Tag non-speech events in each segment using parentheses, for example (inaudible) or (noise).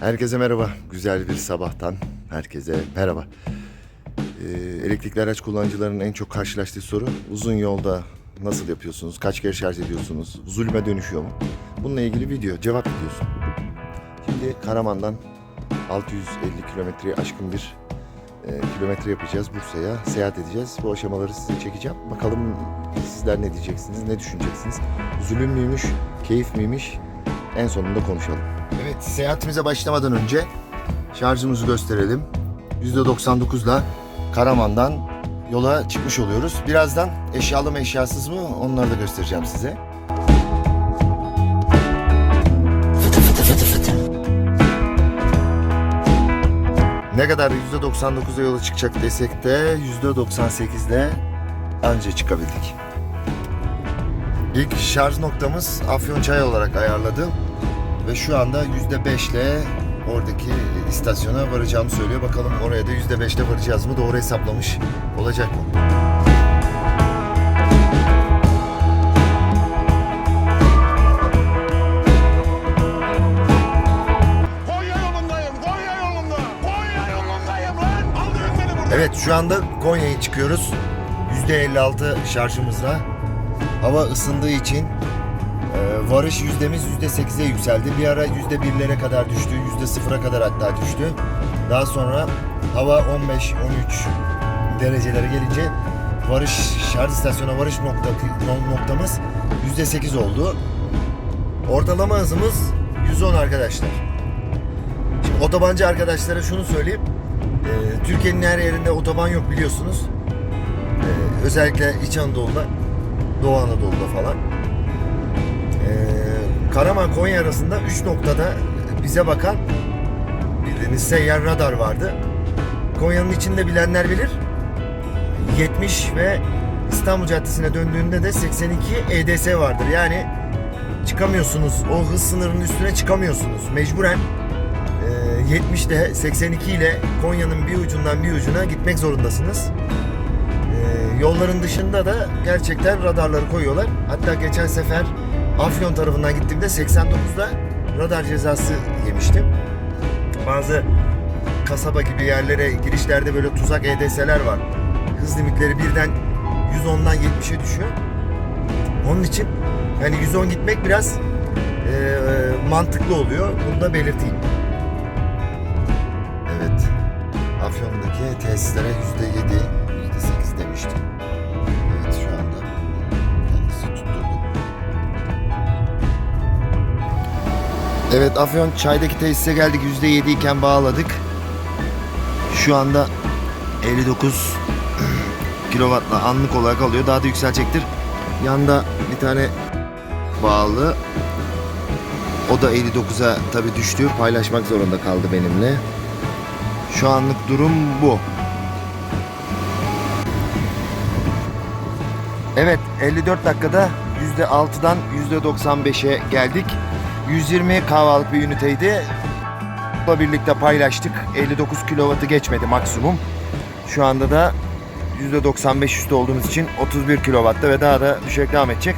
Herkese merhaba. Güzel bir sabahtan herkese merhaba. Ee, elektrikli araç kullanıcılarının en çok karşılaştığı soru uzun yolda nasıl yapıyorsunuz? Kaç kere şarj ediyorsunuz? Zulme dönüşüyor mu? Bununla ilgili video, cevap videosu. Şimdi Karaman'dan 650 kilometreyi aşkın bir e, kilometre yapacağız Bursa'ya. Seyahat edeceğiz. Bu aşamaları size çekeceğim. Bakalım sizler ne diyeceksiniz, ne düşüneceksiniz? Zulüm müymüş, keyif miymiş? En sonunda konuşalım. Evet, seyahatimize başlamadan önce şarjımızı gösterelim. %99'la Karaman'dan yola çıkmış oluyoruz. Birazdan eşyalı mı eşyasız mı onları da göstereceğim size. Ne kadar %99'a yola çıkacak desek de %98'de anca çıkabildik. İlk şarj noktamız Afyonçay olarak ayarladım. Ve şu anda %5 ile oradaki istasyona varacağımı söylüyor. Bakalım oraya da %5 ile varacağız mı? Doğru hesaplamış olacak mı? Evet şu anda Konya'ya çıkıyoruz. %56 şarjımızla. Hava ısındığı için e, varış yüzdemiz %8'e yükseldi. Bir ara %1'lere kadar düştü. %0'a kadar hatta düştü. Daha sonra hava 15-13 derecelere gelince varış şarj istasyona varış nokta, noktamız %8 oldu. Ortalama hızımız 110 arkadaşlar. Şimdi otobancı arkadaşlara şunu söyleyeyim. Ee, Türkiye'nin her yerinde otoban yok biliyorsunuz. Ee, özellikle İç Anadolu'da, Doğu Anadolu'da falan. Ee, Karaman Konya arasında 3 noktada bize bakan bildiğiniz seyyar radar vardı. Konya'nın içinde bilenler bilir. 70 ve İstanbul Caddesi'ne döndüğünde de 82 EDS vardır. Yani çıkamıyorsunuz. O hız sınırının üstüne çıkamıyorsunuz. Mecburen e, 70 ile 82 ile Konya'nın bir ucundan bir ucuna gitmek zorundasınız. E, yolların dışında da gerçekten radarları koyuyorlar. Hatta geçen sefer Afyon tarafından gittiğimde 89'da radar cezası yemiştim. Bazı kasaba gibi yerlere girişlerde böyle tuzak EDS'ler var. Hız limitleri birden 110'dan 70'e düşüyor. Onun için yani 110 gitmek biraz e, mantıklı oluyor. Bunu da belirteyim. Evet. Afyon'daki tesislere yüzde yedi, yüzde Evet Afyon çaydaki tesise geldik. Yüzde yedi iken bağladık. Şu anda 59 (clears throat) kilovatla anlık olarak alıyor. Daha da yükselecektir. Yanda bir tane bağlı. O da 59'a tabii düştü. Paylaşmak zorunda kaldı benimle. Şu anlık durum bu. Evet 54 dakikada %6'dan %95'e geldik. 120 kahvalık bir üniteydi. Birlikte paylaştık. 59 kilovatı geçmedi maksimum. Şu anda da %95 üstü olduğumuz için 31 kilovatta ve daha da düşerek devam edecek.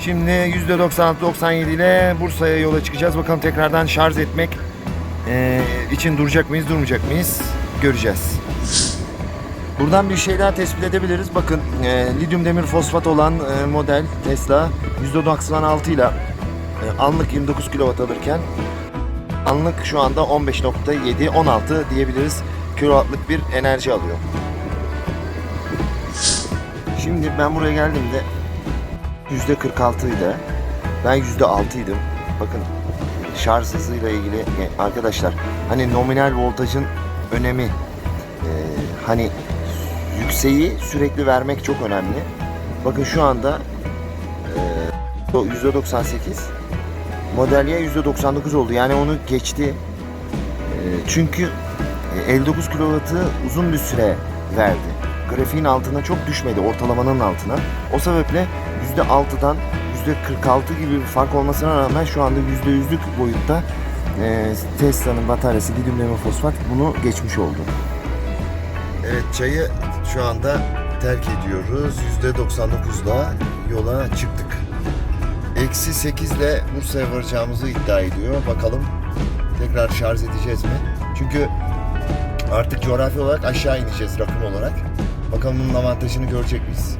Şimdi %96-97 ile Bursa'ya yola çıkacağız. Bakalım tekrardan şarj etmek e, için duracak mıyız, durmayacak mıyız göreceğiz. Buradan bir şey daha tespit edebiliriz. Bakın e, lityum demir fosfat olan e, model Tesla %96 ile anlık 29 kW alırken anlık şu anda 15.7 16 diyebiliriz kilowattlık bir enerji alıyor. Şimdi ben buraya geldiğimde %46 idi. Ben %6 idim. Bakın şarj hızıyla ilgili yani arkadaşlar hani nominal voltajın önemi e, hani yükseği sürekli vermek çok önemli. Bakın şu anda e, %98 modelye %99 oldu. Yani onu geçti. E, çünkü e, 59 kW'ı uzun bir süre verdi. Grafiğin altına çok düşmedi, ortalamanın altına. O sebeple %6'dan %46 gibi bir fark olmasına rağmen şu anda %100'lük boyutta e, Tesla'nın bataryası demir fosfat bunu geçmiş oldu. Evet çayı şu anda terk ediyoruz. %99'la yola çıktık. Eksi 8 ile Bursa'ya varacağımızı iddia ediyor. Bakalım Tekrar şarj edeceğiz mi? Çünkü artık coğrafi olarak aşağı ineceğiz rakım olarak. Bakalım bunun avantajını görecek miyiz?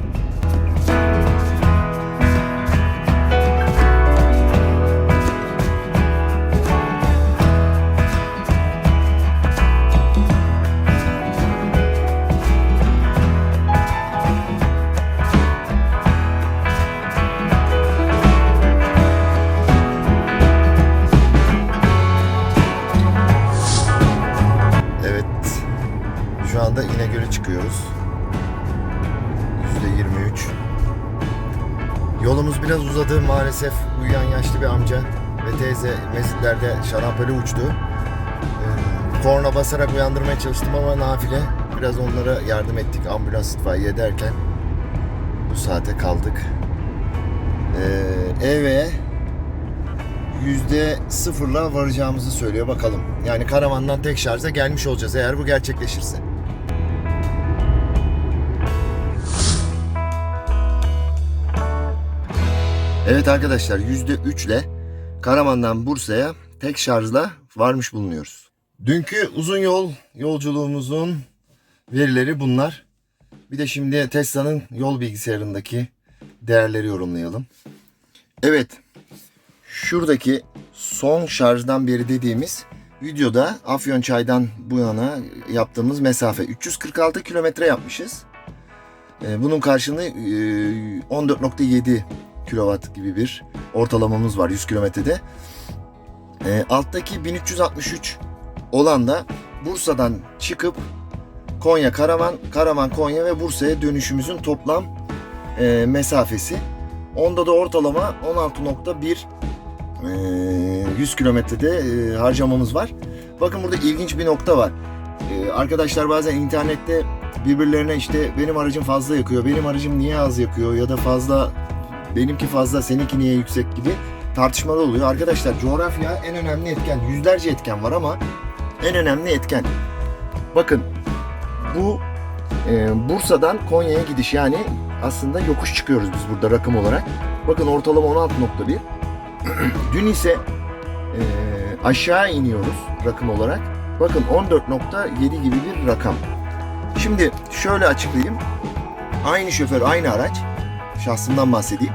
Anda İnegöl'e çıkıyoruz. %23. Yolumuz biraz uzadı maalesef. Uyuyan yaşlı bir amca ve teyze mezidlerde şarampole uçtu. Ee, korna basarak uyandırmaya çalıştım ama nafile. Biraz onlara yardım ettik ambulans itfaiye derken bu saate kaldık. Ee, eve yüzde sıfırla varacağımızı söylüyor bakalım. Yani karavandan tek şarja gelmiş olacağız eğer bu gerçekleşirse. Evet arkadaşlar yüzde üçle Karaman'dan Bursa'ya tek şarjla varmış bulunuyoruz. Dünkü uzun yol yolculuğumuzun verileri bunlar. Bir de şimdi Tesla'nın yol bilgisayarındaki değerleri yorumlayalım. Evet şuradaki son şarjdan beri dediğimiz videoda Afyonçay'dan bu yana yaptığımız mesafe 346 kilometre yapmışız. Ee, Bunun karşılığı e, 14.7 kilowatt gibi bir ortalamamız var 100 kilometrede. Ee, Alttaki 1363 olan da Bursa'dan çıkıp Konya Karaman, Karaman Konya ve Bursa'ya dönüşümüzün toplam e, mesafesi. Onda da ortalama 16.1 ee, 100 kilometrede e, harcamamız var. Bakın burada ilginç bir nokta var. Ee, arkadaşlar bazen internette birbirlerine işte benim aracım fazla yakıyor, benim aracım niye az yakıyor ya da fazla benimki fazla, seninki niye yüksek gibi tartışmalar oluyor. Arkadaşlar coğrafya en önemli etken. Yüzlerce etken var ama en önemli etken. Bakın bu e, Bursa'dan Konya'ya gidiş yani aslında yokuş çıkıyoruz biz burada rakım olarak. Bakın ortalama 16.1. (clears throat) Dün ise e, aşağı iniyoruz rakım olarak. Bakın 14.7 gibi bir rakam. Şimdi şöyle açıklayayım. Aynı şoför, aynı araç. Şahsımdan bahsedeyim.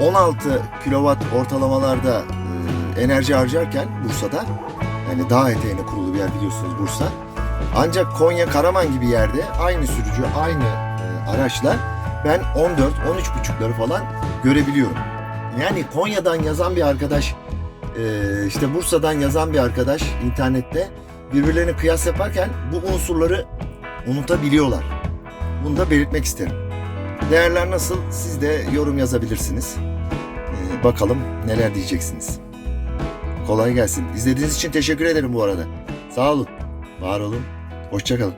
16 kilowatt ortalamalarda e, enerji harcarken Bursa'da yani dağ eteğine kurulu bir yer biliyorsunuz Bursa. Ancak Konya Karaman gibi yerde aynı sürücü, aynı e, araçla ben 14 13.5'ları falan görebiliyorum. Yani Konya'dan yazan bir arkadaş, e, işte Bursa'dan yazan bir arkadaş internette birbirlerini kıyas yaparken bu unsurları unutabiliyorlar. Bunu da belirtmek isterim. Değerler nasıl? Siz de yorum yazabilirsiniz. E, bakalım neler diyeceksiniz. Kolay gelsin. İzlediğiniz için teşekkür ederim bu arada. Sağ olun. Var olun. Hoşçakalın.